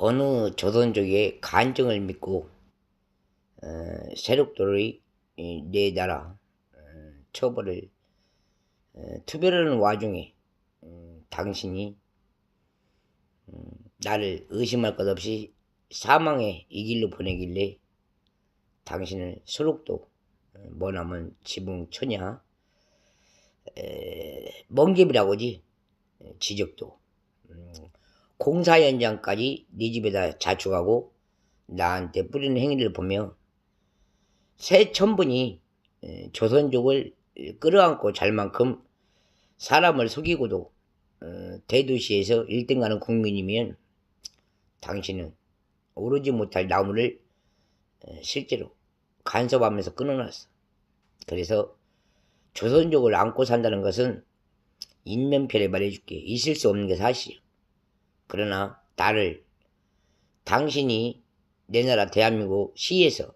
어느 조선족의 간증을 믿고 어, 세력들의 이, 내 나라 어, 처벌을 어, 투별하는 와중에 음, 당신이 음, 나를 의심할 것 없이 사망의 이 길로 보내길래 당신을 어, 머나먼 지붕 처냐 에, 멍집이라고지 에, 지적도 음, 공사 현장까지 네 집에다 자축하고 나한테 뿌리는 행위를 보며 새 천분이 에, 조선족을 끌어안고 잘 만큼 사람을 속이고도 어, 대도시에서 1등 가는 국민이면 당신은 오르지 못할 나무를 에, 실제로 간섭하면서 끊어놨어. 그래서 조선족을 안고 산다는 것은 인면편에 말해줄게. 있을 수 없는 게 사실이야. 그러나 나를 당신이 내 나라 대한민국 시에서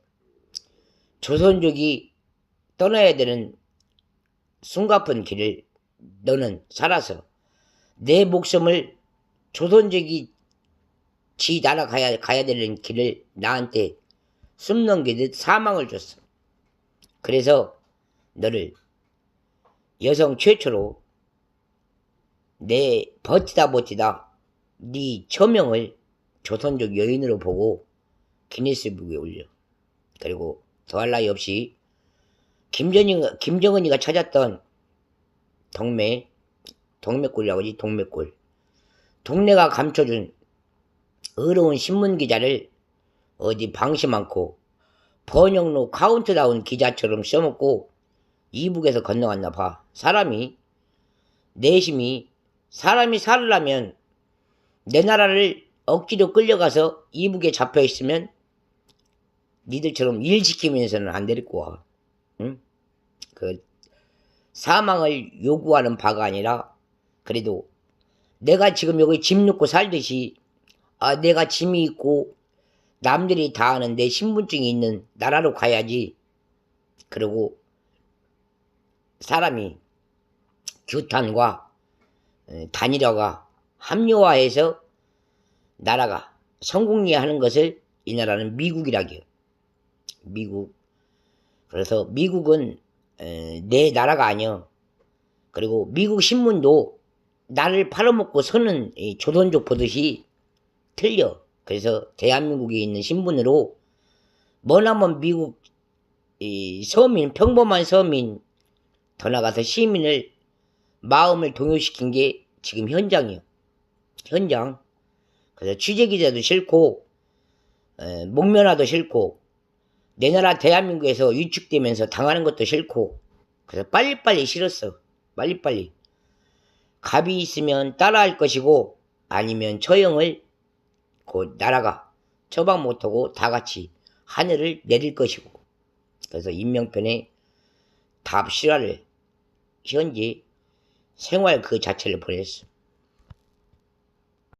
조선족이 떠나야 되는 숨가쁜 길을 너는 살아서 내 목숨을 조선족이 지 나라 가야, 가야 되는 길을 나한테 숨 넘기듯 사망을 줬어. 그래서 너를 여성 최초로 내 버티다 버티다 네 처명을 조선족 여인으로 보고 기네스북에 올려. 그리고 더할 나위 없이 김정은, 김정은이가 찾았던 동매, 동맥골이라고 하지, 동맥골. 동네가 감춰준 어려운 신문 기자를 어디 방심 않고 번역로 카운트다운 기자처럼 써먹고 이북에서 건너갔나 봐. 사람이, 내심이, 사람이 살으려면 내 나라를 억지로 끌려가서 이북에 잡혀 있으면 니들처럼 일 시키면서는 안 데리고 와. 응? 그 사망을 요구하는 바가 아니라 그래도 내가 지금 여기 짐 놓고 살듯이 아 내가 짐이 있고 남들이 다 아는 내 신분증이 있는 나라로 가야지. 그리고 사람이 규탄과 에, 단일화가 합리화해서 나라가 성공리하는 것을 이 나라는 미국이라기요. 미국. 그래서 미국은 에, 내 나라가 아니여. 그리고 미국 신문도 나를 팔아먹고 서는 이 조선족 보듯이 틀려. 그래서 대한민국에 있는 신문으로 머나먼 미국 이 서민 평범한 서민 더 나가서 시민을 마음을 동요시킨 게 지금 현장이요. 현장. 그래서 취재 기자도 싫고 에, 목면화도 싫고 내 나라 대한민국에서 위축되면서 당하는 것도 싫고 그래서 빨리빨리 싫었어. 빨리빨리. 갑이 있으면 따라할 것이고 아니면 처형을 그 나라가 처방 못하고 다 같이 하늘을 내릴 것이고 그래서 인명편에 답 실화를 현재 생활 그 자체를 보냈어.